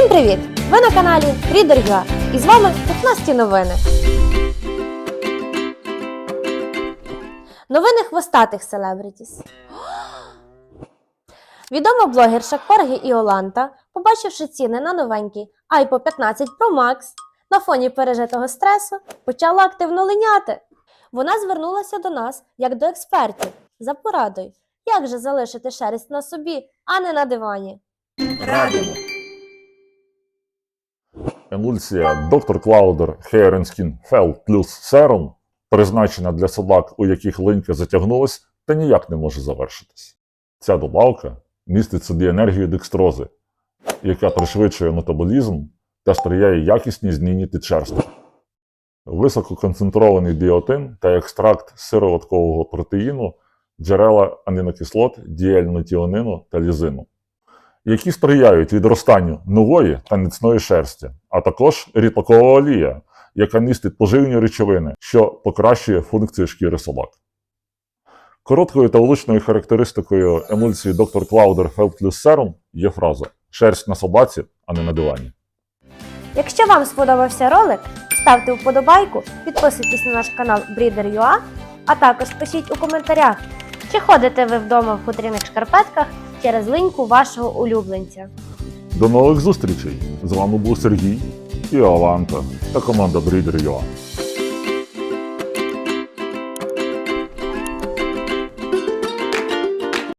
Всім привіт! Ви на каналі Reader.ua і з вами пухнасті новини. Новини хвостатих селебритіс. Відома блогерша Коргі Іоланта, побачивши ціни на новенький iPo 15 Pro Max, на фоні пережитого стресу почала активно линяти. Вона звернулася до нас як до експертів за порадою, як же залишити шерсть на собі, а не на дивані. Радимо! Емульсія Dr. Clouder Hair and Skin Fell Plus Serum призначена для собак, у яких линька затягнулась та ніяк не може завершитись. Ця добавка містить собі енергію декстрози, яка пришвидшує метаболізм та сприяє якісній зміні підшерстку. Висококонцентрований біотин та екстракт сироваткового протеїну, джерела амінокислот, діельнотіонину та лізину які сприяють відростанню нової та міцної шерсті, а також ріпакова олія, яка містить поживні речовини, що покращує функцію шкіри собак. Короткою та влучною характеристикою емульсії Dr. Clouder Felt Serum є фраза Шерсть на собаці, а не на дивані. Якщо вам сподобався ролик, ставте вподобайку, підписуйтесь на наш канал Breeder.ua, а також пишіть у коментарях, чи ходите ви вдома в хутряних шкарпетках через линьку вашого улюбленця. До нових зустрічей! З вами був Сергій, і Аланта та команда Breeder.ua.